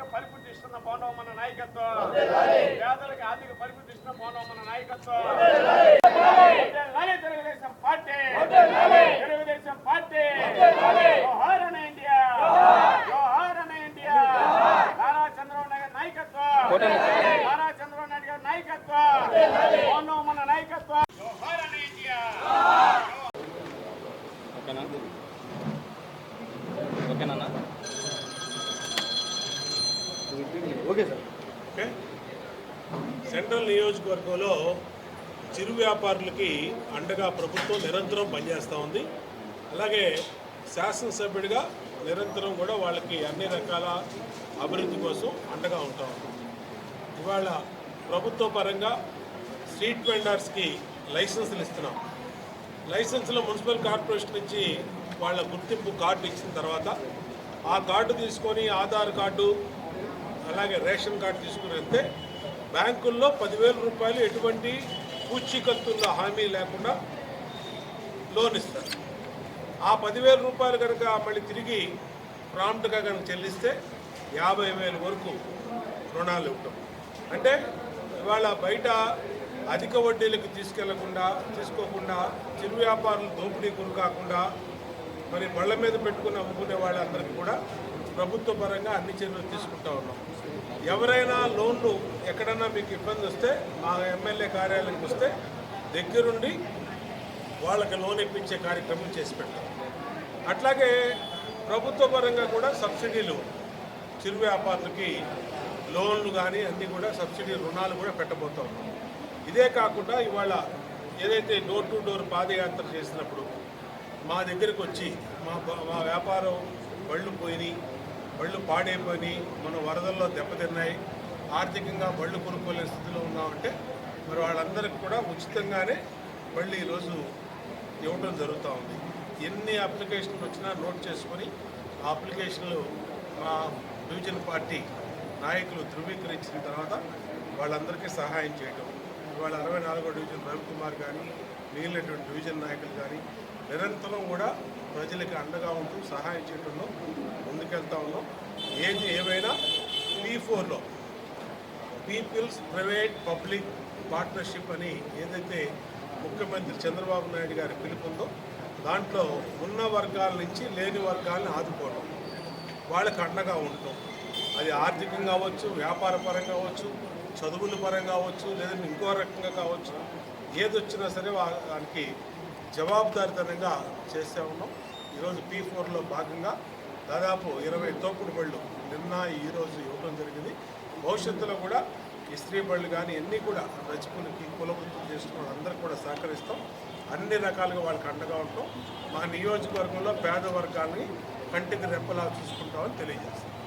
ఆర్థిక పరిపుష్టి ఇస్తున్న పవన్ మన నాయకత్వం. పేదలకు ఆర్థిక పరిపుష్టి ఇస్తున్న పవన్ మన నాయకత్వం. తెలుగుదేశం పార్టీ. తెలుగుదేశం పార్టీ. అనే ఇండియా. అనే ఇండియా. నారా చంద్రబాబు నాయుడు నాయకత్వం. నారా చంద్రబాబు నాయుడు గారి నాయకత్వం. మన నాయకత్వం. అనే ఇండియా. ఓకేనా? ఓకేనా? Okay sir. ఓకే. సెంట్రల్ నియోజకవర్గంలో చిరు వ్యాపారులకి అండగా ప్రభుత్వం నిరంతరం పనిచేస్తూ ఉంది. అలాగే శాసనసభ్యుడిగా నిరంతరం కూడా వాళ్ళకి అన్ని రకాల అభివృద్ధి కోసం అండగా ఉంటాం ఇవాళ ప్రభుత్వ పరంగా స్ట్రీట్ వెండర్స్కి లైసెన్సులు ఇస్తున్నాం. లైసెన్స్లో మున్సిపల్ కార్పొరేషన్ నుంచి వాళ్ళ గుర్తింపు కార్డు ఇచ్చిన తర్వాత ఆ కార్డు తీసుకొని ఆధార్ కార్డు అలాగే రేషన్ కార్డు తీసుకుని వెళ్తే బ్యాంకుల్లో పదివేల రూపాయలు ఎటువంటి పూచీకత్తుల్లో హామీ లేకుండా లోన్ ఇస్తారు. ఆ పదివేల రూపాయలు కనుక మళ్ళీ తిరిగి ప్రాంప్ట్గా కనుక చెల్లిస్తే యాభై వేల వరకు రుణాలు ఇవ్వటం. అంటే ఇవాళ బయట అధిక వడ్డీలకు తీసుకెళ్ళకుండా తీసుకోకుండా చిరు వ్యాపారులు దోపిడీ గురి కాకుండా మరి బళ్ళ మీద పెట్టుకుని అమ్ముకునే వాళ్ళందరికీ కూడా ప్రభుత్వ పరంగా అన్ని చర్యలు తీసుకుంటా ఉన్నాం. ఎవరైనా లోన్లు ఎక్కడన్నా మీకు ఇబ్బంది వస్తే మా ఎమ్మెల్యే కార్యాలయంకి వస్తే దగ్గరుండి వాళ్ళకి లోన్ ఇప్పించే కార్యక్రమం చేసి పెడతాం. అట్లాగే ప్రభుత్వ పరంగా కూడా సబ్సిడీలు చిరు వ్యాపారులకి లోన్లు కానీ అన్నీ కూడా సబ్సిడీ రుణాలు కూడా పెట్టబోతా ఉన్నాం. ఇదే కాకుండా ఇవాళ ఏదైతే డోర్ టు డోర్ పాదయాత్ర చేసినప్పుడు మా దగ్గరకు వచ్చి మా మా వ్యాపారం బళ్ళు పోయినాయి. బళ్ళు పాడైపోయినాయి. మన వరదల్లో దెబ్బతిన్నాయి. ఆర్థికంగా బళ్ళు కొనుక్కోలేని స్థితిలో ఉన్నామంటే మరి వాళ్ళందరికీ కూడా ఉచితంగానే బళ్ళు ఈరోజు ఇవ్వడం జరుగుతూ ఉంది. ఎన్ని అప్లికేషన్లు వచ్చినా నోట్ చేసుకొని ఆ అప్లికేషన్లు మా డివిజన్ పార్టీ నాయకులు ధృవీకరించిన తర్వాత వాళ్ళందరికీ సహాయం చేయడం ఇవాళ అరవై నాలుగో డివిజన్ రవికుమార్ కానీ మిగిలినటువంటి డివిజన్ నాయకులు కానీ నిరంతరం కూడా ప్రజలకి అండగా ఉంటూ సహాయం చేయడంలో ముందుకెళ్తా ఉన్నాం. ఏది ఏమైనా పీ ఫోర్లో పీపుల్స్ ప్రైవేట్ పబ్లిక్ పార్ట్నర్షిప్ అని ఏదైతే ముఖ్యమంత్రి చంద్రబాబు నాయుడు గారి పిలుపుందో దాంట్లో ఉన్న వర్గాల నుంచి లేని వర్గాలను ఆదుకోవడం వాళ్ళకి అండగా ఉండటం. అది ఆర్థికంగా కావచ్చు వ్యాపార పరంగా కావచ్చు చదువుల పరంగా కావచ్చు లేదంటే ఇంకో రకంగా కావచ్చు ఏది వచ్చినా సరే వా- జవాబుదారితనంగా చేస్తూ ఉన్నాం. ఈరోజు పీ ఫోర్లో భాగంగా దాదాపు ఇరవై తోపుడు బళ్ళు నిన్న ఈరోజు ఇవ్వడం జరిగింది. భవిష్యత్తులో కూడా ఇస్త్రీ బళ్ళు కానీ అన్నీ కూడా రచకులకి కులవృత్తులు చేసుకున్న అందరూ కూడా సహకరిస్తాం. అన్ని రకాలుగా వాళ్ళకి అండగా ఉంటాం. మా నియోజకవర్గంలో పేద వర్గాల్ని కంటికి రెప్పలా చూసుకుంటామని తెలియజేస్తాం